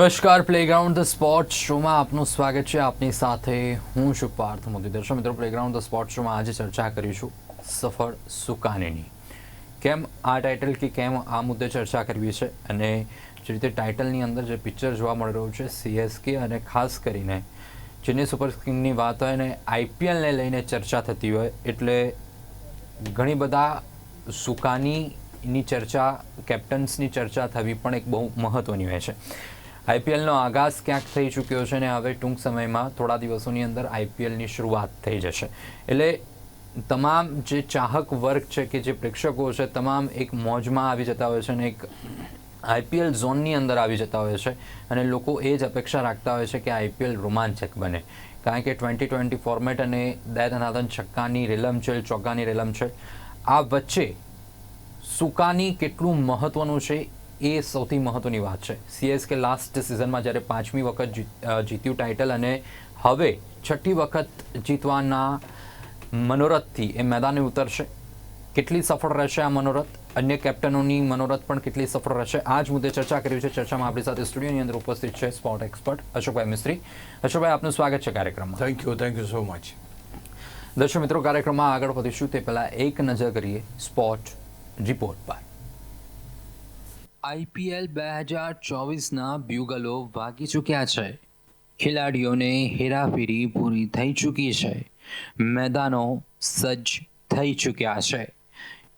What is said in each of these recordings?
નમસ્કાર playground the sport શોમાં આપનું સ્વાગત છે. આપની સાથે હું છું પાર્થ મોદી દર્શક મિત્રો પ્લેગ્રાઉન્ડ ધ સ્પોર્ટ શોમાં આજે ચર્ચા કરીશું સફળ સુકાનીની. કેમ આ ટાઇટલ કે કેમ આ મુદ્દે ચર્ચા કરવી છે? અને જે રીતે ટાઇટલની અંદર જે પિક્ચર જોવા મળી રહ્યું છે સીએસકે અને ખાસ કરીને ચેન્નઈ સુપર કિંગની વાત હોય અને આઈપીએલને લઈને ચર્ચા થતી હોય, એટલે ઘણી બધા સુકાનીની ચર્ચા કેપ્ટન્સની ચર્ચા થવી પણ એક બહુ મહત્ત્વની હોય છે. આઈપીએલનો આગાઝ ક્યાંક થઈ ચૂક્યો છે અને હવે ટૂંક સમયમાં થોડા દિવસોની અંદર આઈપીએલની શરૂઆત થઈ જશે. એટલે તમામ જે ચાહક વર્ગ છે કે જે પ્રેક્ષકો છે, તમામ એક મોજમાં આવી જતા હોય છે અને એક આઈપીએલ ઝોનની અંદર આવી જતા હોય છે અને લોકો એ જ અપેક્ષા રાખતા હોય છે કે આઈપીએલ રોમાંચક બને. કારણ કે ટ્વેન્ટી ટ્વેન્ટી ફોર્મેટ અને દૈદનાથન છક્કાની રેલમ રેલમછેલ રેલમ રેલમછેલ આ વચ્ચે સુકાની કેટલું મહત્વનું છે એ સૌથી મહત્વની વાત છે. સીએસકે લાસ્ટ સિઝનમાં જ્યારે પાંચમી વખત જીત- જીત્યું ટાઇટલ અને હવે છઠ્ઠી વખત જીતવાના મનોરથથી એ મેદાને ઉતરશે. કેટલી સફળ રહેશે આ મનોરથ? અન્ય કેપ્ટનોની મનોરથ પણ કેટલી સફળ રહેશે? આ જ મુદ્દે ચર્ચા કરી છે. ચર્ચામાં આપણી સાથે સ્ટુડિયોની અંદર ઉપસ્થિત છે સ્પોર્ટ એક્સપર્ટ અશોકભાઈ મિસ્ત્રી. અશોકભાઈ આપનું સ્વાગત છે કાર્યક્રમમાં. Thank you thank you so much દર્શક મિત્રો કાર્યક્રમમાં આગળ વધીશું. તે પહેલાં એક નજર કરીએ સ્પોર્ટ રિપોર્ટ પર. આઈપીએલ બે હજાર ચોવીસના બ્યુગલો વાગી ચૂક્યા છે. ખેલાડીઓને હેરાફેરી પૂરી થઈ ચૂકી છે. મેદાનો સજ્જ થઈ ચૂક્યા છે.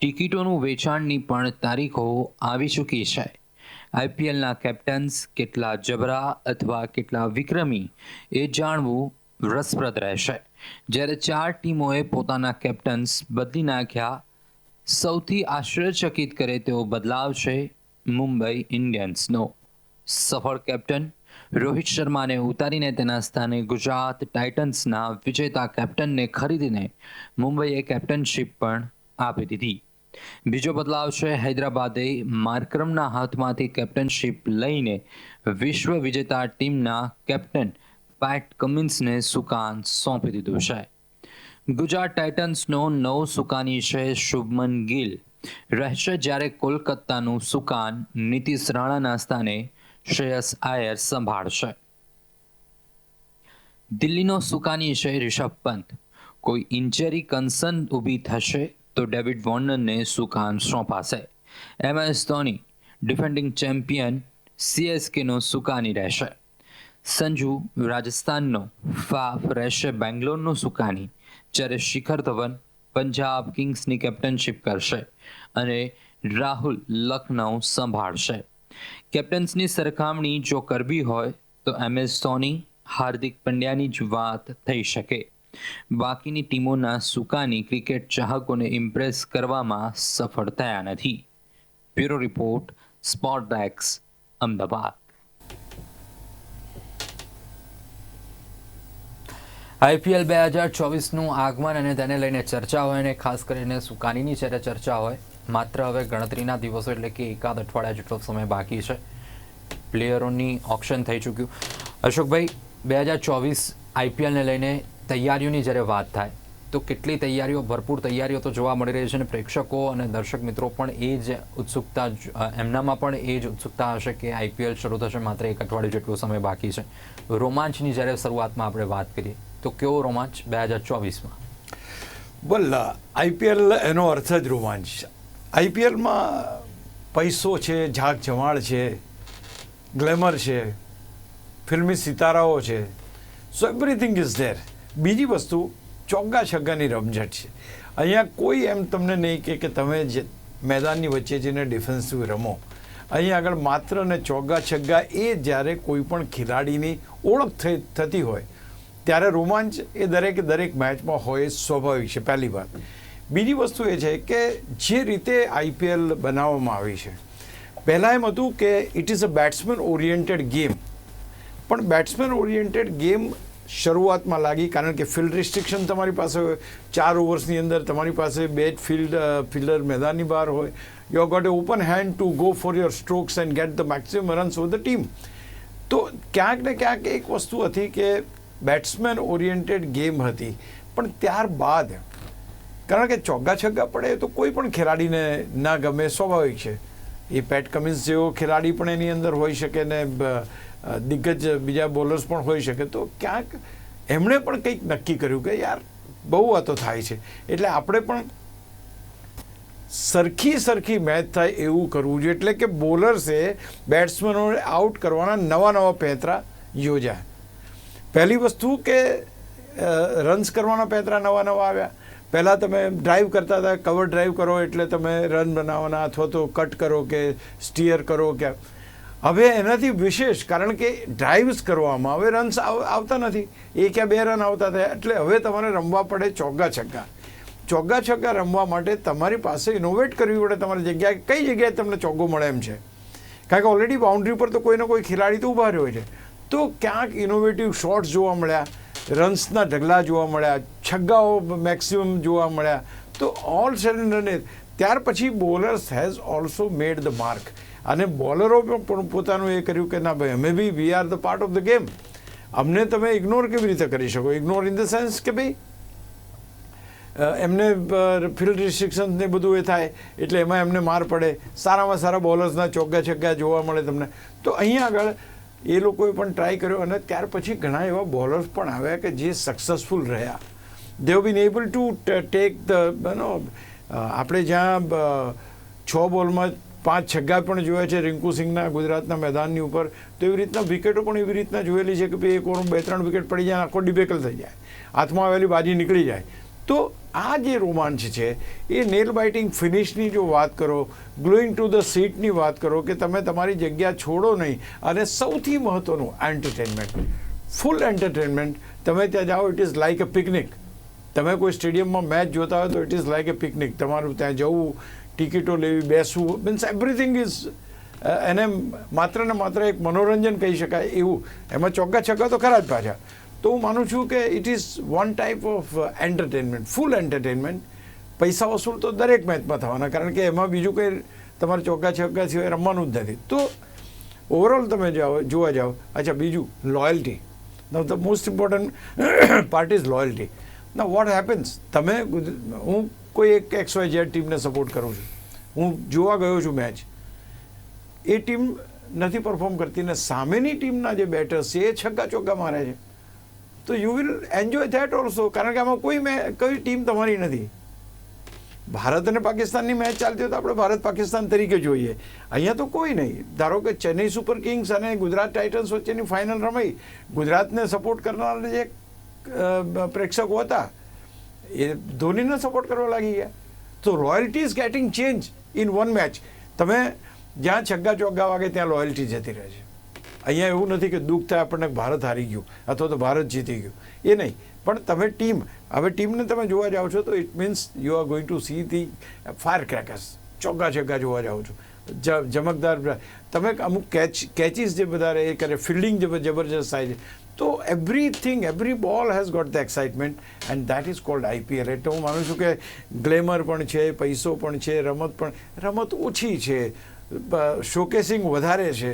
ટિકિટોનું વેચાણની પણ તારીખો આવી ચૂકી છે. આઈપીએલના કેપ્ટન્સ કેટલા જબરા અથવા કેટલા વિક્રમી એ જાણવું રસપ્રદ રહેશે. જ્યારે ચાર ટીમોએ પોતાના કેપ્ટન્સ બદલી નાખ્યા, સૌથી આશ્ચર્યચકિત કરે તેવો બદલાવ છે મુંબઈ ઇન્ડિયન્સનો સફળ કેપ્ટન. રોહિત શર્માને ઉતારીને તેના સ્થાને ગુજરાત ટાઇટન્સના વિજેતા કેપ્ટનને ખરીદીને મુંબઈએ કેપ્ટનશીપ પણ આપી દીધી. બીજો બદલાવ છે, હૈદરાબાદે માર્કરમના હાથમાંથી કેપ્ટનશીપ લઈને વિશ્વ વિજેતા ટીમના કેપ્ટન પેટ કમિન્સને સુકાન સોંપી દીધું છે. ગુજરાત ટાઇટન્સનો નવ સુકાની છે, શુભમન ગિલ. રહેશે જ્યારે કોલકાતાનું સુકાન નીતિશ રાણાના સ્થાને શ્રેયસ આયર સંભાળશે. દિલ્હીનો સુકાની છે રિષભ પંત. કોઈ ઇન્જરી કન્સર્ન ઊભી થશે તો ડેવિડ વોર્નરને સુકાન સોંપાશે. M S Dhoni, defending champion સીએસકેનો સુકાની રહેશે. સંજુ, રાજસ્થાનનો ફાફ રહેશે બેંગ્લોરનો સુકાની, જ્યારે શિખર ધવન પંજાબ કિંગ્સની કેપ્ટનશિપ કરશે અને રાહુલ લખનઉ સંભાળશે. કેપ્ટન્સની સરખામણી જો કરવી હોય, તો એમ એસ ધોની, હાર્દિક પંડ્યાની જ વાત થઈ શકે. બાકીની ટીમોના સુકાની ક્રિકેટ ચાહકોને ઇમ્પ્રેસ કરવામાં સફળ થયા નથી. બ્યુરો રિપોર્ટ સ્પોટ ડેક્સ અમદાવાદ. આઈપીએલ બે હજાર ચોવીસનું આગમન અને તેને લઈને ચર્ચા હોય અને ખાસ કરીને સુકાનીની જ્યારે ચર્ચા હોય, માત્ર હવે ગણતરીના દિવસો એટલે કે એકાદ અઠવાડિયા જેટલો સમય બાકી છે. પ્લેયરોની ઓપ્શન થઈ ચૂક્યું. અશોકભાઈ, બે હજાર ચોવીસ આઈપીએલને લઈને તૈયારીઓની જ્યારે વાત થાય, તો કેટલી તૈયારીઓ, ભરપૂર તૈયારીઓ તો જોવા મળી રહી છે અને પ્રેક્ષકો અને દર્શક મિત્રો પણ એ જ ઉત્સુકતા એમનામાં પણ એ જ ઉત્સુકતા હશે કે આઈપીએલ શરૂ થશે માત્ર એક અઠવાડિયું જેટલો સમય બાકી છે. રોમાંચની જ્યારે શરૂઆતમાં આપણે વાત કરીએ તો કેવો રોમાંચ બે હજાર ચોવીસમાં બોલ આઈપીએલ એનો અર્થ જ રોમાંચ આઈપીએલમાં પૈસો છે ઝાક જમાળ છે ગ્લેમર છે ફિલ્મી સિતારાઓ છે સો એવરીથિંગ ઇઝ ધેર બીજી વસ્તુ ચોગ્ગા છગ્ગાની રમઝટ છે અહીંયા કોઈ એમ તમને નહીં કે કે તમે જે મેદાનની વચ્ચે જઈને ડિફેન્સિવ રમો અહીં આગળ માત્ર ને ચોગ્ગા છગ્ગા એ જ્યારે કોઈ પણ ખેલાડીની ઓળખ થઈ થતી હોય ત્યારે રોમાંચ એ દરેકે દરેક મેચમાં હોય સ્વાભાવિક છે, પહેલી વાત. બીજી વસ્તુ એ છે કે જે રીતે આઈપીએલ બનાવવામાં આવી છે, પહેલાં એમ હતું કે it is a batsman oriented game પણ બેટ્સમેન ઓરિએન્ટેડ ગેમ શરૂઆતમાં લાગી કારણ કે ફિલ્ડ રિસ્ટ્રિક્શન તમારી પાસે હોય, ચાર ઓવર્સની અંદર તમારી પાસે બે ફિલ્ડ ફિલ્ડર મેદાનની બહાર હોય you got a open hand to go for your strokes and get the maximum runs of the team તો ક્યાંક ને ક્યાંક એક વસ્તુ હતી કે બેટ્સમેન ઓરિએન્ટેડ ગેમ હતી. પણ ત્યારબાદ, કારણ કે ચોગ્ગા છગ્ગા પડે તો કોઈ પણ ખેલાડીને ના ગમે, સ્વાભાવિક છે. એ પેટ કમિન્સ જેવો ખેલાડી પણ એની અંદર હોઈ શકે ને દિગ્ગજ બીજા બોલર્સ પણ હોઈ શકે. તો ક્યાંક એમણે પણ કંઈક નક્કી કર્યું કે યાર, બહુ વાતો થાય છે. એટલે આપણે પણ સરખી સરખી મેચ થાય એવું કરવું જોઈએ. એટલે કે બોલર્સે બેટ્સમેનોને આઉટ કરવાના નવા નવા પેંતરા યોજ્યા. પહેલી વસ્તુ કે રન્સ કરવાના પેંતરા નવા નવા આવ્યા. પહેલાં તમે ડ્રાઈવ કરતા હતા કવર ડ્રાઈવ કરો એટલે તમે રન બનાવવાના, અથવા તો કટ કરો કે સ્ટીયર કરો કે હવે એનાથી વિશેષ, કારણ કે ડ્રાઈવ્સ કરવામાં હવે રન્સ આવતા નથી. એક યા બે રન આવતા થયા, એટલે હવે તમારે રમવા પડે ચોગ્ગા છગ્ગા. ચોગ્ગા છગ્ગા રમવા માટે તમારી પાસે ઇનોવેટ કરવી પડે તમારી જગ્યાએ. કઈ જગ્યાએ તમને ચોગ્ગો મળે એમ છે? કારણ કે ઓલરેડી બાઉન્ડ્રી પર તો કોઈને કોઈ ખેલાડી તો ઊભા રહ્યો છે. તો ક્યાંક ઇનોવેટિવ શોટ્સ જોવા મળ્યા રન્સના ઢગલા જોવા મળ્યા, છગ્ગાઓ મેક્સિમમ જોવા મળ્યા. તો ઓલ સેન્ડરને ત્યાર પછી bowlers has also made the mark અને બોલરો પણ પોતાનું એ કર્યું કે ના ભાઈ, અમે be we are the part of the game અમને તમે ઇગ્નોર કેવી રીતે કરી શકો? ઇગ્નોર ઇન ધ સેન્સ કે ભાઈ એમને ફિલ્ડ રિસ્ટ્રિક્શન્સ ને બધું એ થાય, એટલે એમાં એમને માર પડે. સારામાં સારા બોલર્સના ચોગ્ગા છગ્ગા જોવા મળે તમને. તો અહીંયા આગળ એ લોકોએ પણ ટ્રાય કર્યો અને ત્યાર પછી ઘણા એવા બોલર્સ પણ આવ્યા કે જે સક્સેસફુલ રહ્યા. They've been able to take the no આપણે જ્યાં છ બોલમાં પાંચ છગ્ગા પણ જોયા છે રિંકુ સિંઘના ગુજરાતના મેદાનની ઉપર, તો એવી રીતના વિકેટો પણ એવી રીતના જોયેલી છે કે ભાઈ એક ઓવરમાં બે ત્રણ વિકેટ પડી જાય આખો ડિબેકલ થઈ જાય. હાથમાં આવેલી બાજી નીકળી જાય. તો આ જે રોમાંચ છે, એ નેલ બાઇટિંગ ફિનિશની જો વાત કરો ગ્લોઈંગ ટુ ધ સીટની વાત કરો કે તમે તમારી જગ્યા છોડો નહીં, અને સૌથી મહત્ત્વનું એન્ટરટેનમેન્ટ ફૂલ એન્ટરટેનમેન્ટ તમે ત્યાં જાઓ it is like a picnic તમે કોઈ સ્ટેડિયમમાં મેચ જોતા હોય તો it is like a picnic તમારું ત્યાં જવું, ટિકિટો લેવી, બેસવું મીન્સ એવરીથિંગ ઇઝ એને માત્ર ને માત્ર એક મનોરંજન કહી શકાય એવું. એમાં ચોગ્ગા છગ્ગા તો ખરા જ પાછા. તો હું માનું છું કે it is one type of entertainment full entertainment પૈસા વસૂલ તો દરેક મેચમાં થવાના, કારણ કે એમાં બીજું કંઈ તમારે ચોગ્ગા છગ્ગા સિવાય રમવાનું જ નથી. તો ઓવરઓલ તમે જાઓ, જોવા જાઓ, અચ્છા, બીજું loyalty now the most important part is loyalty ના વોટ હેપન્સ તમે હું કોઈ એક એક્સ વાય ઝેડ ટીમને સપોર્ટ કરું છું. હું જોવા ગયો છું મેચ એ ટીમ નથી પરફોર્મ કરતી ને સામેની ટીમના જે બેટર્સ છે, એ છગ્ગા ચોગ્ગા મારે છે. તો you will enjoy that also કારણ કે આમાં કોઈ મેં, કોઈ ટીમ તમારી નથી. ભારત અને પાકિસ્તાનની મેચ ચાલતી હોય તો આપણે ભારત પાકિસ્તાન તરીકે જોઈએ. અહીંયા તો કોઈ નહીં. ધારો કે ચેન્નઈ સુપર કિંગ્સ અને ગુજરાત ટાઇટન્સ વચ્ચેની ફાઇનલ રમાઈ. ગુજરાતને સપોર્ટ કરનારા જે પ્રેક્ષકો હતા, એ ધોનીને સપોર્ટ કરવા લાગી ગયા. તો royalty is getting change in one match તમે જ્યાં છગ્ગા ચોગ્ગા વાગે ત્યાં લોયલ્ટી જતી રહે છે. અહીંયા એવું નથી કે દુઃખ થાય આપણને ભારત હારી ગયું, અથવા તો ભારત જીતી ગયું. એ નહીં. પણ તમે ટીમ, હવે ટીમને તમે જોવા જાઓ છો તો it means you are going to see the fire crackers ચોગ્ગા ચોગ્ગા જોવા જાઓ છો. ચમકદાર તમે અમુક કેચ કેચીસ જે બધા એ કરે ફિલ્ડિંગ જે જબરજસ્ત થાય છે. તો everything every ball has got the excitement and that is called IPL એટલે હું માનું છું કે ગ્લેમર પણ છે, પૈસો પણ છે, રમત પણ, રમત ઓછી છે. શોકેસિંગ વધારે છે.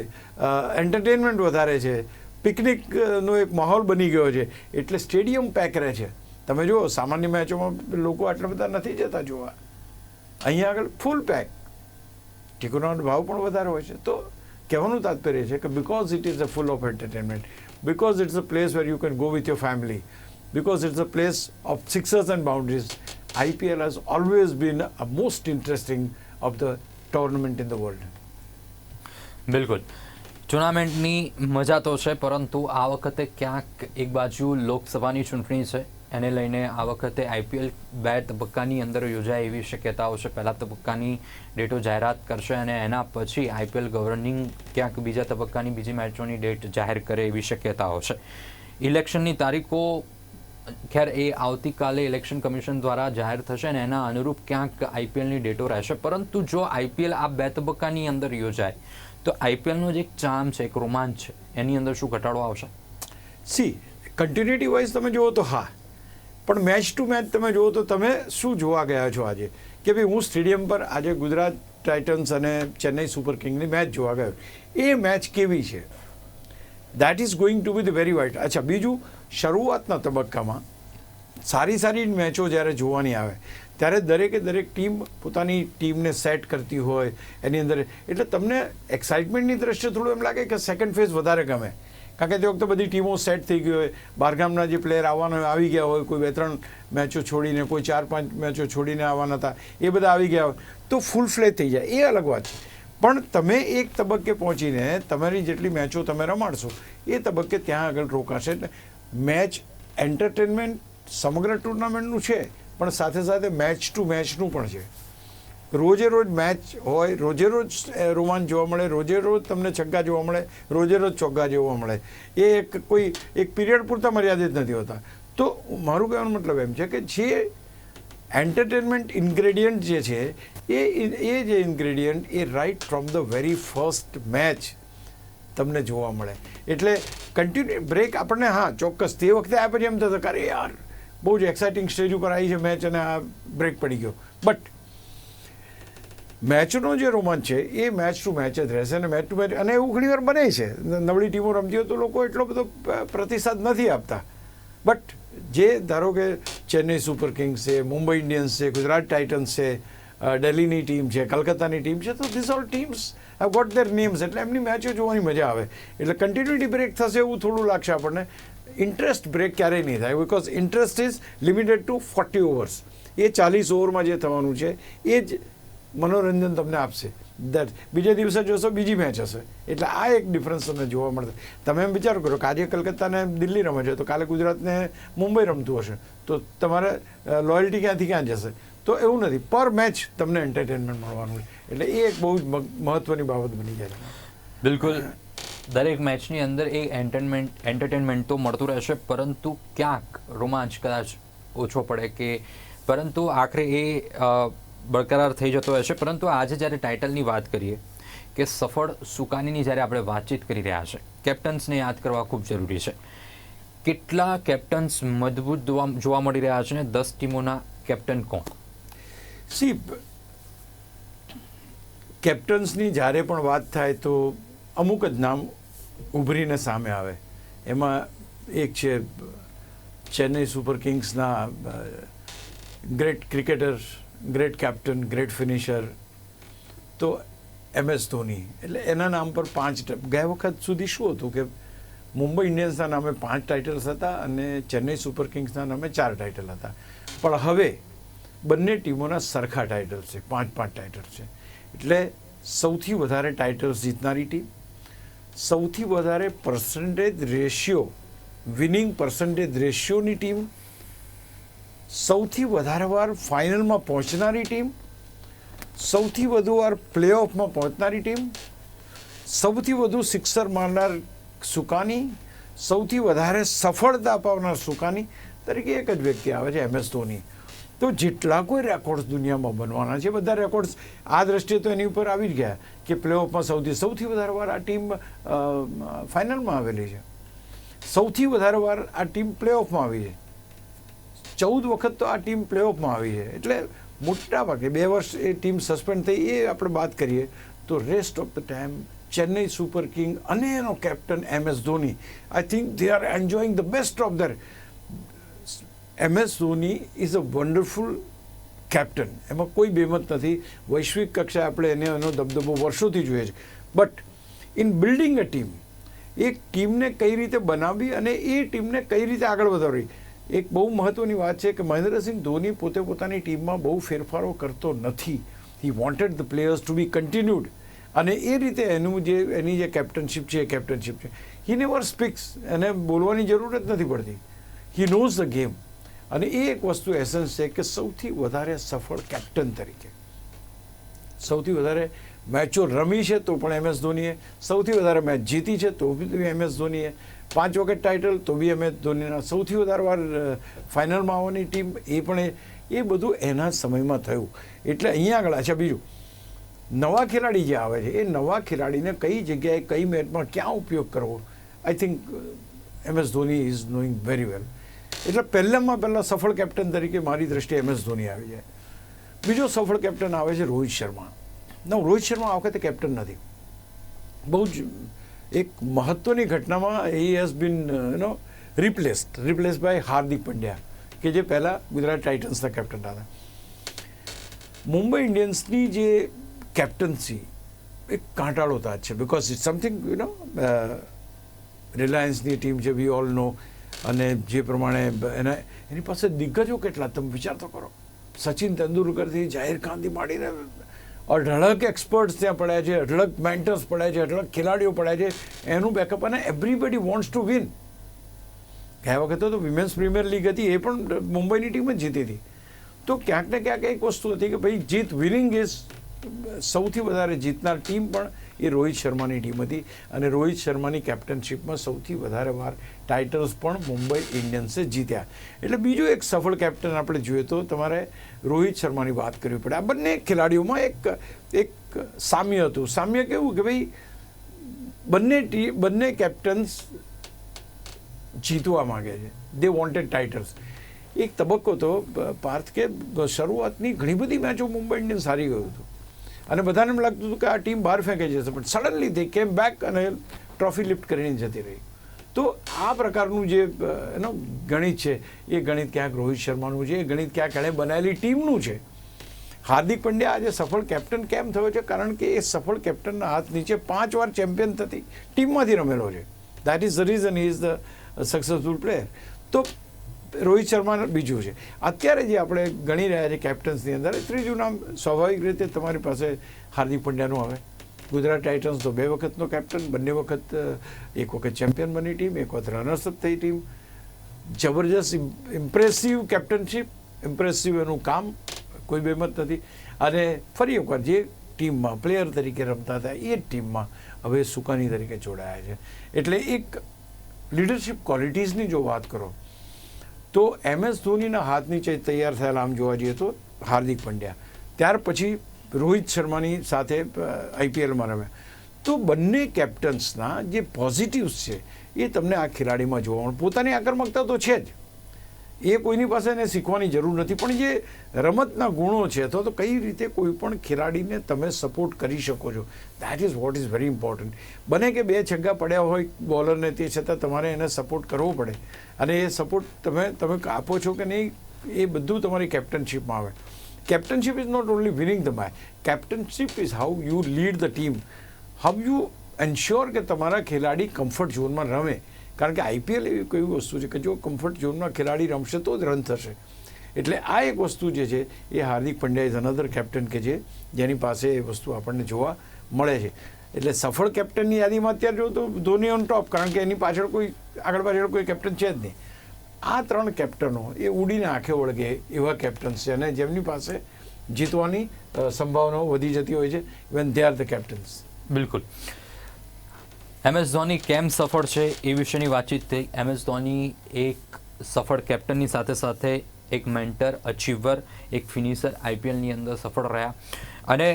એન્ટરટેનમેન્ટ વધારે છે. પિકનિકનો એક માહોલ બની ગયો છે. એટલે સ્ટેડિયમ પેક રહે છે. તમે જુઓ, સામાન્ય મેચોમાં લોકો આટલા બધા નથી જતા જોવા. અહીંયા આગળ ફૂલ પેક. ટિકિટોનો ભાવ પણ વધારે હોય છે. તો કહેવાનું તાત્પર્ય છે કે because it is a full of entertainment because it's a place where you can go with your family because it's a place of sixers and boundaries IPL has always been a most interesting of the tournament in the world બિલકુલ. ટુર્નામેન્ટની મજા તો છે, પરંતુ આ વખતે ક્યાંક એક બાજુ લોકસભાની ચૂંટણી છે. એને લઈને આ વખતે આઈપીએલ બે તબક્કાની અંદર યોજાય એવી શક્યતાઓ છે. પહેલા તબક્કાની ડેટો જાહેરાત કરશે અને એના પછી આઈપીએલ ગવર્નિંગ ક્યાંક બીજા તબક્કાની બીજી મેચોની ડેટ જાહેર કરે એવી શક્યતાઓ છે. ઇલેક્શનની તારીખો ખેર, એ આવતીકાલે ઇલેક્શન કમિશન દ્વારા જાહેર થશે અને એના અનુરૂપ ક્યાંક આઈપીએલની ડેટો રહેશે. પરંતુ જો આઈપીએલ આ બે તબક્કાની અંદર યોજાય, તો આઈપીએલનો જે એક ચામ છે, એક રોમાંચ છે. એની અંદર શું ઘટાડો આવશે? સી કન્ટિન્યુટી વાઇઝ તમે જુઓ તો હા. પણ મેચ ટુ મેચ તમે જુઓ તો તમે શું જોવા ગયા છો આજે? કે ભાઈ હું સ્ટેડિયમ પર આજે ગુજરાત ટાઇટન્સ અને ચેન્નઈ સુપર કિંગની મેચ જોવા ગયો. એ મેચ કેવી છે? That is going to be the very white અચ્છા, બીજું, શરૂઆતના તબક્કામાં સારી સારી મેચો જ્યારે જોવાની આવે, ત્યારે દરેકે દરેક ટીમ પોતાની ટીમને સેટ કરતી હોય એની અંદર. એટલે તમને એક્સાઇટમેન્ટની દ્રષ્ટિએ થોડું એમ લાગે કે સેકન્ડ ફેઝ વધારે ગમે. કારણ કે તે વખતે બધી ટીમો સેટ થઈ ગઈ હોય. બહારગામના જે પ્લેયર આવવાના આવી ગયા હોય, કોઈ બે ત્રણ મેચો છોડીને, કોઈ ચાર પાંચ મેચો છોડીને આવવાના હતા, એ બધા આવી ગયા હોય. તો ફૂલ ફ્લેજ થઈ જાય. એ અલગ વાત છે. પણ તમે એક તબક્કે પહોંચીને તમારી જેટલી મેચો તમે રમાડશો, એ તબક્કે ત્યાં આગળ રોકાશે. એટલે મેચ એન્ટરટેનમેન્ટ સમગ્ર ટુર્નામેન્ટનું છે, પણ સાથે સાથે મેચ ટુ મેચનું પણ છે. રોજે રોજ મેચ હોય, રોજે રોજ રોમાંચ જોવા મળે, રોજે રોજ તમને છગ્ગા જોવા મળે, રોજે રોજ ચોગ્ગા જોવા મળે. એ એક કોઈ, એક પીરિયડ પૂરતા મર્યાદિત નથી હોતા. તો મારું કહેવાનો મતલબ એમ છે કે જે એન્ટરટેનમેન્ટ ઇન્ગ્રેડિયન્ટ જે છે, એ એ જે ingredient A right from the very first match તમને જોવા મળે. એટલે કન્ટિન્યુ બ્રેક આપણને, હા, ચોક્કસ, તે વખતે આ પછી એમ થતો કે યાર, બહુ જ એક્સાઇટિંગ સ્ટેજ ઉપર આવી છે મેચ અને આ બ્રેક પડી ગયો. બટ મેચનો જે રોમાંચ છે, એ મેચ ટુ મેચ જ રહેશે અને મેચ ટુ મેચ અને એવું ઘણીવાર બને છે. નબળી ટીમો રમતી હોય તો લોકો એટલો બધો પ્રતિસાદ નથી આપતા. બટ જે ધારો કે ચેન્નઈ સુપર કિંગ્સ છે, મુંબઈ ઇન્ડિયન્સ છે, ગુજરાત ટાઇટન્સ છે દિલ્હીની ટીમ છે, કલકત્તાની ટીમ છે, તો this all teams have got their names એટલે એમની મેચો જોવાની મજા આવે. એટલે કન્ટિન્યુટી બ્રેક થશે એવું થોડું લાગશે આપણને. ઇન્ટરેસ્ટ બ્રેક ક્યારેય નહીં થાય because interest is limited to forty overs એ ચાલીસ ઓવરમાં જે થવાનું છે, એ જ મનોરંજન તમને આપશે. દેટ બીજા દિવસે જોશો, બીજી મેચ હશે. એટલે આ એક ડિફરન્સ તમને જોવા મળશે. તમે એમ વિચાર કરો આજે કલકત્તાને દિલ્હી રમે છે તો કાલે ગુજરાતને મુંબઈ રમતું હશે. તો તમારે લોયલ્ટી ક્યાંથી ક્યાં જશે? તો એવું નથી. પર મેચ તમને એન્ટરટેનમેન્ટ મળવાનું એટલે એ એક બહુ જ મહત્ત્વની બાબત બની જાય. બિલકુલ. દરેક મેચની અંદર એ એન્ટરટેનમેન્ટ એન્ટરટેનમેન્ટ તો મળતું રહેશે, પરંતુ ક્યાંક રોમાંચ કદાચ ઓછો પડે કે, પરંતુ આખરે એ બરકરાર થઈ જતો હશે પરંતુ આજે જ્યારે ટાઇટલની વાત કરીએ કે સફળ સુકાનીની જ્યારે આપણે વાતચીત કરી રહ્યા છે, કેપ્ટન્સને યાદ કરવા ખૂબ જરૂરી છે. કેટલા કેપ્ટન્સ મજબૂત જોવા મળી રહ્યા છે ને દસ ટીમોના કેપ્ટન કોણ? સી, કેપ્ટન્સની જ્યારે પણ વાત થાય તો અમુક જ નામ ઉભરીને સામે આવે. એમાં એક છે, Chennai super કિંગ્સના great cricketer great captain great finisher તો એમ એસ ધોની એટલે એના નામ પર પાંચ ગયા વખત સુધી શું હતું કે મુંબઈ ઇન્ડિયન્સના નામે પાંચ ટાઇટલ્સ હતા અને ચેન્નઈ સુપર કિંગ્સના નામે ચાર ટાઇટલ હતા. પણ હવે બંને ટીમોના સરખા ટાઇટલ છે, પાંચ પાંચ ટાઇટલ છે. એટલે સૌથી વધારે ટાઇટલ્સ જીતનારી ટીમ, સૌથી વધારે પર્સન્ટેજ રેશિયો વિનિંગ પર્સન્ટેજ રેશિયોની ટીમ સૌથી વધારે વાર ફાઇનલમાં પહોંચનારી ટીમ, સૌથી વધુ વાર પ્લેઓફમાં પહોંચનારી ટીમ, સૌથી વધુ સિક્સર મારનાર સુકાની, સૌથી વધારે સફળતા અપાવનાર સુકાની તરીકે એક જ વ્યક્તિ આવે છે એમ એસ ધોની. તો જેટલા કોઈ રેકોર્ડ્સ દુનિયામાં બનવાના છે, બધા રેકોર્ડ્સ આ દ્રષ્ટિએ તો એની ઉપર આવી જ ગયા કે પ્લેઓફમાં સૌથી સૌથી વધારે વાર આ ટીમ ફાઇનલમાં આવેલી છે. સૌથી વધારે વાર આ ટીમ પ્લેઓફમાં આવી છે. ચૌદ વખત તો આ ટીમ પ્લેઓફમાં આવી છે. એટલે મોટા ભાગે બે વર્ષ એ ટીમ સસ્પેન્ડ થઈ, એ આપણે વાત કરીએ તો rest of the time Chennai super king અને એનો captain M S Dhoni. I think they are enjoying the best of their M S Dhoni is a wonderful captain એમાં કોઈ બેમત નથી. વૈશ્વિક કક્ષાએ આપણે એને એનો દબદબો વર્ષોથી જોઈએ છે. But in building a team એક ટીમને કઈ રીતે બનાવવી અને એ ટીમને કઈ રીતે આગળ વધારવી? એક બહુ મહત્વની વાત છે કે મહેન્દ્રસિંહ ધોની પોતે પોતાની ટીમમાં બહુ ફેરફારો કરતો નથી. He wanted the players to be continued અને એ રીતે એનું જે, એની જે કેપ્ટનશીપ છે, એ કેપ્ટનશીપ છે. હી નેવર સ્પીક્સ એને બોલવાની જરૂર જ નથી પડતી. હી નોઝ ધ ગેમ અને એ એક વસ્તુ એસન્સ છે કે સૌથી વધારે સફળ કેપ્ટન તરીકે. સૌથી વધારે મેચો રમી છે તો પણ એમ એસ ધોનીએ સૌથી વધારે મેચ જીતી છે તો બી એમએસ ધોનીએ. પાંચ વખત ટાઇટલ તો બી એમ એસ ધોનીના સૌથી વધારે વાર ફાઇનલમાં આવવાની ટીમ એ પણ એ- બધું એના સમયમાં થયું. એટલે અહીંયા આગળ છે બીજું. નવા ખેલાડી જે આવે છે, એ નવા ખેલાડીને કઈ જગ્યાએ, કઈ મેચમાં ક્યાં ઉપયોગ કરવો? I think M S Dhoni is knowing very well એટલે પહેલામાં પહેલાં સફળ કેપ્ટન તરીકે મારી દ્રષ્ટિએ એમ એસ ધોની આવી જાય. બીજો સફળ કેપ્ટન આવે છે રોહિત શર્મા. ના, રોહિત શર્મા આ વખતે કેપ્ટન નથી. બહુ જ એક મહત્વની ઘટનામાં he has been you know replaced replace by Hardik Pandya, કે જે પહેલાં ગુજરાત ટાઇટન્સના કેપ્ટન હતા. મુંબઈ ઇન્ડિયન્સની જે કેપ્ટન્સી એક કાંટાળો તાજ છે because it something you know રિલાયન્સની team છે વી ઓલ નો અને જે પ્રમાણે, એના, એની પાસે દિગ્ગજો કેટલા, તમે વિચાર તો કરો. સચિન તેંડુલકરથી જાહેર ખાનથી માંડીને અઢળક એક્સપર્ટ્સ ત્યાં પડ્યા છે અઢળક મેન્ટર્સ પડ્યા છે અઢળક ખેલાડીઓ પડ્યા છે, એનું બેકઅપ અને એવરીબડી વોન્ટ્સ ટુ વિન ગયા વખતે તો વિમેન્સ પ્રીમિયર લીગ હતી, એ પણ મુંબઈની ટીમ જ જીતી હતી. તો ક્યાંક ને ક્યાંક એક વસ્તુ હતી કે ભાઈ, જીત વિનિંગ ઇઝ સૌથી વધારે જીતનાર ટીમ પણ એ રોહિત શર્માની ટીમ હતી અને રોહિત શર્માની કેપ્ટનશીપમાં સૌથી વધારે વાર ટાઇટલ્સ પણ મુંબઈ ઇન્ડિયન્સે જીત્યા. એટલે બીજો એક સફળ કેપ્ટન આપણે જોઈએ તો તમારે રોહિત શર્માની વાત કરવી પડે. આ બંને ખેલાડીઓમાં એક એક સામ્ય હતું. સામ્ય કેવું કે ભાઈ, બંને ટીમ બંને કેપ્ટન્સ જીતવા માંગે છે. દે વોન્ટેડ ટાઇટલ્સ એક તબક્કો તો પાર્થ કે શરૂઆતની ઘણી બધી મેચો મુંબઈ ઇન્ડિયન્સ હારી ગયું હતું. અને બધાને એમ લાગતું હતું કે આ ટીમ બહાર ફેંકે જશે, પણ સડનલી તે કેમ બેક અને ટ્રોફી લિફ્ટ કરીને જતી રહી. તો આ પ્રકારનું જે એનો ગણિત છે, એ ગણિત ક્યાંક રોહિત શર્માનું છે, એ ગણિત ક્યાંક એણે બનાવેલી ટીમનું છે. હાર્દિક પંડ્યા આજે સફળ કેપ્ટન કેમ થયો છે? કારણ કે એ સફળ કેપ્ટનના હાથ નીચે પાંચ વાર ચેમ્પિયન થતી ટીમમાંથી રમેલો છે. That is the reason is the successful player તો રોહિત શર્મા બીજું છે. અત્યારે જે આપણે ગણી રહ્યા છે કેપ્ટન્સની અંદર ત્રીજું નામ સ્વાભાવિક રીતે તમારી પાસે હાર્દિક પંડ્યાનું આવે. ગુજરાત ટાઇટન્સ તો બે વખતનો કેપ્ટન બંને વખત એક વખત ચેમ્પિયન બની ટીમ, એક વખત રનર્સઅપ થઈ ટીમ. જબરજસ્ત ઇમ્પ્રેસિવ કેપ્ટનશીપ ઇમ્પ્રેસિવ એનું કામ કોઈ બેમત નથી. અને ફરી એકવાર જે ટીમમાં પ્લેયર તરીકે રમતા હતા, એ જ ટીમમાં હવે સુકાની તરીકે જોડાયા છે. એટલે એક લીડરશીપ ક્વોલિટીઝની જો વાત કરો તો એમ એસ ધોનીના હાથ નીચે તૈયાર થયેલા આમ જોવા જઈએ તો હાર્દિક પંડ્યા. ત્યાર પછી રોહિત શર્માની સાથે આઈપીએલમાં રમ્યા. તો બંને કેપ્ટન્સના જે પોઝિટિવ્સ છે, એ તમને આ ખેલાડીમાં જોવા મળે. પોતાની આક્રમકતા તો છે જ. એ કોઈની પાસે એને શીખવાની જરૂર નથી. પણ જે રમતના ગુણો છે, અથવા તો કઈ રીતે કોઈ પણ ખેલાડીને તમે સપોર્ટ કરી શકો છો that is what is very important બને કે બે છગ્ગા પડ્યા હોય બોલરને, તે છતાં તમારે એને સપોર્ટ કરવો પડે. અને એ સપોર્ટ તમે તમે આપો છો કે નહીં, એ બધું તમારી કેપ્ટનશીપમાં આવે. Captainship is not only winning the match captainship is how you lead the team how you ensure કે તમારા ખેલાડી કમ્ફર્ટ ઝોનમાં રમે. કારણ કે આઈપીએલ એવી કોઈ વસ્તુ છે કે જો કમ્ફર્ટ ઝોનમાં ખેલાડી રમશે તો જ રન થશે. એટલે આ એક વસ્તુ જે છે, એ Hardik Pandya is another captain કે જે, જેની પાસે એ વસ્તુ આપણને જોવા મળે છે. એટલે સફળ કેપ્ટનની યાદીમાં અત્યારે જોઉં તો ધોની ઓન ટોપ કારણ કે એની પાછળ કોઈ, આગળ પાછળ કોઈ કેપ્ટન છે જ નહીં. આ ત્રણ કેપ્ટનો એ ઉડીને આંખે વળગે એવા કેપ્ટન્સ છે અને જેમની પાસે જીતવાની સંભાવનાઓ વધી જતી હોય છે when they are the captains બિલકુલ. એમ એસ ધોની કેમ સફળ છે એ વિશેની વાતચીત થઈ. એમએસ ધોની એક સફળ કેપ્ટનની સાથે સાથે એક મેન્ટર અચીવર એક ફિનિશર આઈપીએલની અંદર સફળ રહ્યા. અને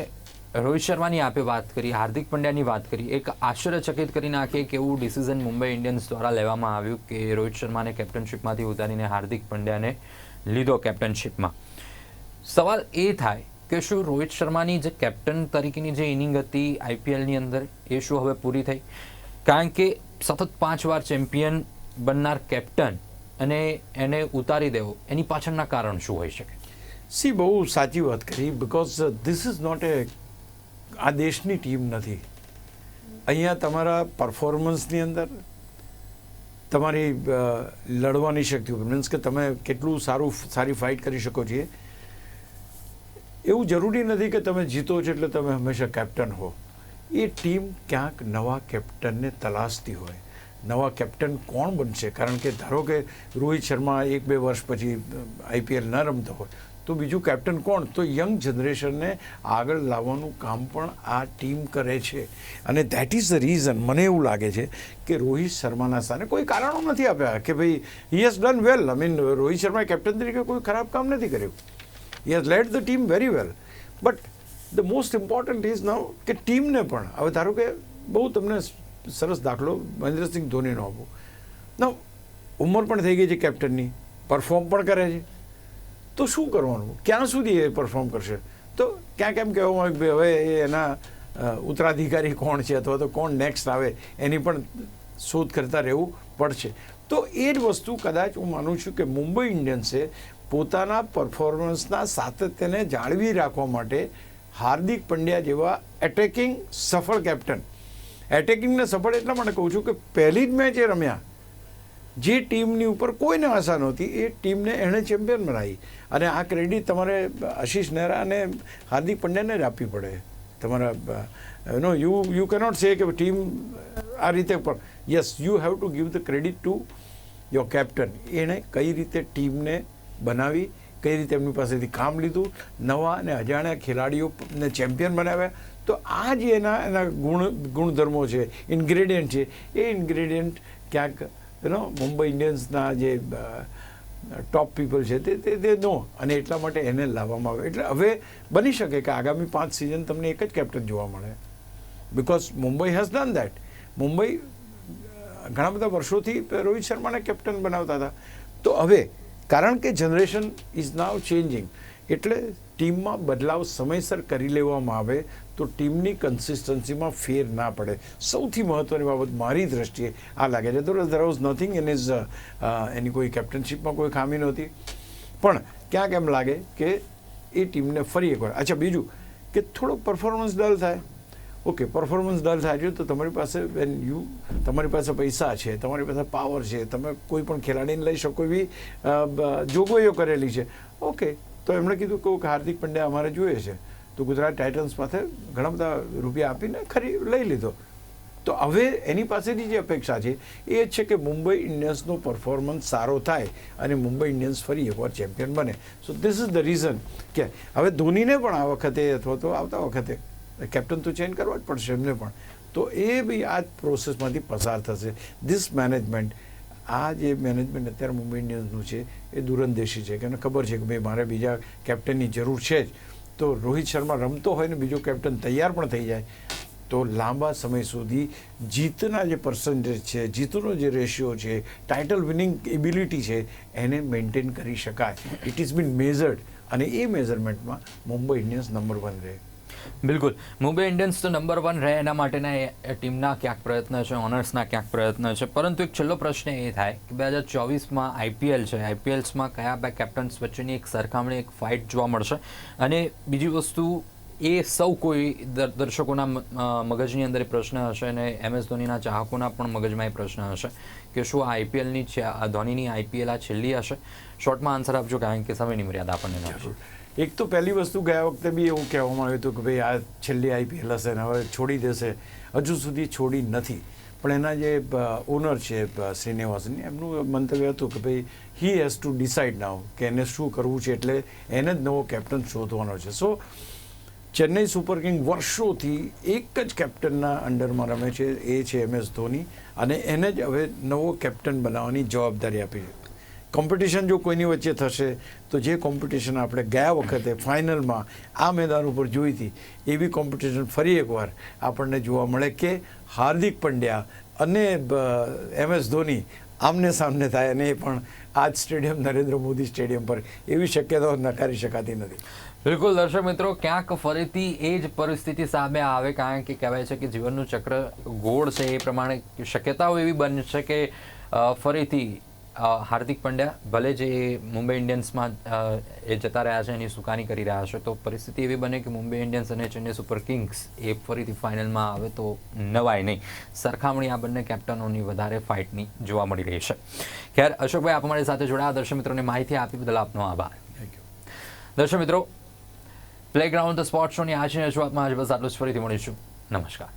રોહિત શર્માની આપે વાત કરી, હાર્દિક પંડ્યાની વાત કરી. એક આશ્ચર્યચકિત કરી નાખે કે એવું ડિસિઝન મુંબઈ ઇન્ડિયન્સ દ્વારા લેવામાં આવ્યું કે રોહિત શર્માને કેપ્ટનશીપમાંથી ઉતારીને હાર્દિક પંડ્યાને લીધો કેપ્ટનશીપમાં સવાલ એ થાય કે શું રોહિત શર્માની જે કેપ્ટન તરીકેની જે ઇનિંગ હતી આઈપીએલની અંદર, એ શું હવે પૂરી થઈ? કારણ કે સતત પાંચ વાર ચેમ્પિયન બનનાર કેપ્ટન અને એને ઉતારી દેવો, એની પાછળના કારણ શું હોઈ શકે? સી, બહુ સાચી વાત કરી because this is not a આ દેશની ટીમ નથી. અહીંયા તમારા પરફોર્મન્સની અંદર તમારી લડવાની શક્તિ મીન્સ કે તમે કેટલું સારું, સારી ફાઇટ કરી શકો છીએ એવું જરૂરી નથી કે તમે જીતો છો એટલે તમે હંમેશા કેપ્ટન હો. એ ટીમ ક્યાંક નવા કેપ્ટનને તલાશતી હોય. નવા કેપ્ટન કોણ બનશે? કારણ કે ધારો કે રોહિત શર્મા એક બે વર્ષ પછી આઈપીએલ ન રમતો હોય, તો બીજું કેપ્ટન કોણ? તો યંગ જનરેશનને આગળ લાવવાનું કામ પણ આ ટીમ કરે છે. અને દેટ ઇઝ ધ રીઝન મને એવું લાગે છે કે રોહિત શર્માના સ્થાને કોઈ કારણો નથી આપ્યા કે ભાઈ he has done well I mean Rohit શર્માએ કેપ્ટન તરીકે કોઈ ખરાબ કામ નથી કર્યું. He has led the team very well but the most important is now કે ટીમને પણ, હવે ધારો કે બહુ તમને સરસ દાખલો મહેન્દ્રસિંહ ધોનીનો આપો. ના ઉંમર પણ થઈ ગઈ છે કેપ્ટનની પરફોર્મ પણ કરે છે. તો શું કરવાનું? ક્યાં સુધી એ પરફોર્મ કરશે? તો ક્યાંક એમ કહેવામાં આવે કે હવે એના ઉત્તરાધિકારી કોણ છે અથવા તો કોણ નેક્સ્ટ આવે, એની પણ શોધ કરતા રહેવું પડશે. તો એ જ વસ્તુ કદાચ હું માનું છું કે મુંબઈ ઇન્ડિયન્સે પોતાના પરફોર્મન્સના સાતત્યને જાળવી રાખવા માટે હાર્દિક પંડ્યા જેવા એટેકિંગ સફળ કેપ્ટન એટેકિંગને સફળ એટલા માટે કહું છું કે પહેલી જ મેચ એ રમ્યા. જે ટીમની ઉપર કોઈને આશા નહોતી, એ ટીમને એણે ચેમ્પિયન બનાવી. અને આ ક્રેડિટ તમારે આશીષ નહેરા અને હાર્દિક પંડ્યાને જ આપવી પડે. તમારા નો યુ યુ કેનોટ સે કે ટીમ આ રીતે પણ. Yes you have to give the credit to your captain એણે કઈ રીતે ટીમને બનાવી કઈ રીતે એમની પાસેથી કામ લીધું, નવા અને અજાણ્યા ખેલાડીઓને ચેમ્પિયન બનાવ્યા. તો આ જે એના એના ગુણ, ગુણધર્મો છે, ઇન્ગ્રેડિયન્ટ છે, એ ઇન્ગ્રેડિયન્ટ ક્યાંક એનો મુંબઈ ઇન્ડિયન્સના જે ટોપ પીપલ છે તે તે નો અને એટલા માટે એને લાવવામાં આવે એટલે હવે બની શકે કે આગામી પાંચ સિઝન તમને એક જ કેપ્ટન જોવા મળે. Because Mumbai has done that Mumbai ઘણા બધા વર્ષોથી રોહિત શર્માને કેપ્ટન બનાવતા હતા. તો હવે કારણ કે જનરેશન ઇઝ નાવ ચેન્જિંગ એટલે ટીમમાં બદલાવ સમયસર કરી લેવામાં આવે તો ટીમની કન્સિસ્ટન્સીમાં ફેર ના પડે. સૌથી મહત્ત્વની બાબત મારી દ્રષ્ટિએ આ લાગે છે. તો there was nothing in is એની કોઈ કેપ્ટનશીપમાં કોઈ ખામી નહોતી. પણ ક્યાંક એમ લાગે કે એ ટીમને ફરી એકવાર. અચ્છા, બીજું કે થોડોક પરફોર્મન્સ ડલ થાય. ઓકે પરફોર્મન્સ ડલ થાય છે, તો તમારી પાસે વેન યુ તમારી પાસે પૈસા છે, તમારી પાસે પાવર છે, તમે કોઈ પણ ખેલાડીને લઈ શકો એવી જોગવાઈઓ કરેલી છે. ઓકે તો એમણે કીધું કે હાર્દિક પંડ્યા અમારે જોઈએ છે. તો ગુજરાત ટાઇટન્સ પાસે ઘણા બધા રૂપિયા આપીને ખરી લઈ લીધો. તો હવે એની પાસેની જે અપેક્ષા છે, એ છે કે મુંબઈ ઇન્ડિયન્સનો પરફોર્મન્સ સારો થાય અને મુંબઈ ઇન્ડિયન્સ ફરી એકવાર ચેમ્પિયન બને. So this is the reason કે હવે ધોનીને પણ આ વખતે અથવા તો આવતા વખતે કેપ્ટન તો ચેન્જ કરવા જ પડશે એમને પણ. તો એ બી આ પ્રોસેસમાંથી પસાર થશે. ધીસ મેનેજમેન્ટ આ જે મેનેજમેન્ટ અત્યારે મુંબઈ ઇન્ડિયન્સનું છે, એ દૂરંદેશી છે, કે એને ખબર છે કે ભાઈ મારે બીજા કેપ્ટનની જરૂર છે જ. તો રોહિત શર્મા રમતો હોય ને બીજો કેપ્ટન તૈયાર પણ થઈ જાય. તો લાંબા સમય સુધી જીતના જે પર્સન્ટેજ છે, જીતનો જે રેશિયો છે ટાઇટલ વિનિંગ એબિલિટી છે, એને મેન્ટેન કરી શકાય. ઇટ ઇઝ બીન મેઝર્ડ અને એ મેઝરમેન્ટમાં મુંબઈ ઇન્ડિયન્સ નંબર વન રહે. બિલકુલ. મુંબઈ ઇન્ડિયન્સ તો નંબર વન રહે એના માટેના એ- ટીમના ક્યાંક પ્રયત્ન છે ઓનર્સના ક્યાંક પ્રયત્ન છે. પરંતુ એક છેલ્લો પ્રશ્ન એ થાય કે બે હજાર ચોવીસમાં આઈપીએલ છે. આઈપીએલ્સમાં કયા બે કેપ્ટન્સ વચ્ચેની એક સરખામણી એક ફાઇટ જોવા મળશે? અને બીજી વસ્તુ એ સૌ કોઈ દર- દર્શકોના મગજની અંદર એ પ્રશ્ન હશે અને એમ એસ ધોનીના ચાહકોના પણ મગજમાં એ પ્રશ્ન હશે કે શું આ આઈપીએલની છે આ ધોનીની આઈપીએલ આ છેલ્લી હશે? શોર્ટમાં આન્સર આપજો કારણ કે સમયની મર્યાદા આપણને એક તો પહેલી વસ્તુ ગયા વખતે બી એવું કહેવામાં આવ્યું હતું કે ભાઈ આ છેલ્લી આઈપીએલ હશે ને હવે છોડી દેશે. હજુ સુધી છોડી નથી. પણ એના જે ઓનર છે શ્રીનિવાસન, એમનું મંતવ્ય હતું કે ભાઈ he has to decide now કે એને શું કરવું છે એટલે એને જ નવો કેપ્ટન શોધવાનો છે. સો ચેન્નઈ સુપર કિંગ વર્ષોથી એક જ કેપ્ટનના અંડરમાં રમે છે, એ છે એમ એસ ધોની અને એને જ હવે નવો કેપ્ટન બનાવવાની જવાબદારી આપી છે. કોમ્પિટિશન જો કોઈની વચ્ચે થશે, તો જે કોમ્પિટિશન આપણે ગયા વખતે ફાઇનલમાં આ મેદાન ઉપર જોઈ હતી એવી કોમ્પિટિશન ફરી એકવાર આપણને જોવા મળે કે હાર્દિક પંડ્યા અને એમ એસ ધોની આમને સામને થાય અને એ પણ આ જ સ્ટેડિયમ, નરેન્દ્ર મોદી સ્ટેડિયમ પર એવી શક્યતાઓ નકારી શકાતી નથી. બિલકુલ દર્શક મિત્રો, ક્યાંક ફરીથી એ જ પરિસ્થિતિ સામે આવે, કારણ કે કહેવાય છે કે જીવનનું ચક્ર ગોળ છે. એ પ્રમાણે શક્યતાઓ એવી બનશે કે ફરીથી હાર્દિક પંડ્યા ભલે જે મુંબઈ ઇન્ડિયન્સમાં એ જતા રહ્યા છે એની સુકાની કરી રહ્યા છે તો પરિસ્થિતિ એવી બને કે મુંબઈ ઇન્ડિયન્સ અને ચેન્નઈ સુપર કિંગ્સ એ ફરીથી ફાઇનલમાં આવે તો નવાય નહીં. સરખામણી આ બંને કેપ્ટનોની વધારે ફાઇટની જોવા મળી રહી છે. ખેર અશોકભાઈ આપ અમારી સાથે જોડાયા. દર્શક મિત્રોને માહિતી આપી બદલ આપનો આભાર. થેન્ક દર્શક મિત્રો પ્લેગ્રાઉન્ડ ધ સ્પોર્ટ શોની આજની રજૂઆતમાં આજે બસ આટલું જ. ફરીથી મળીશું. નમસ્કાર.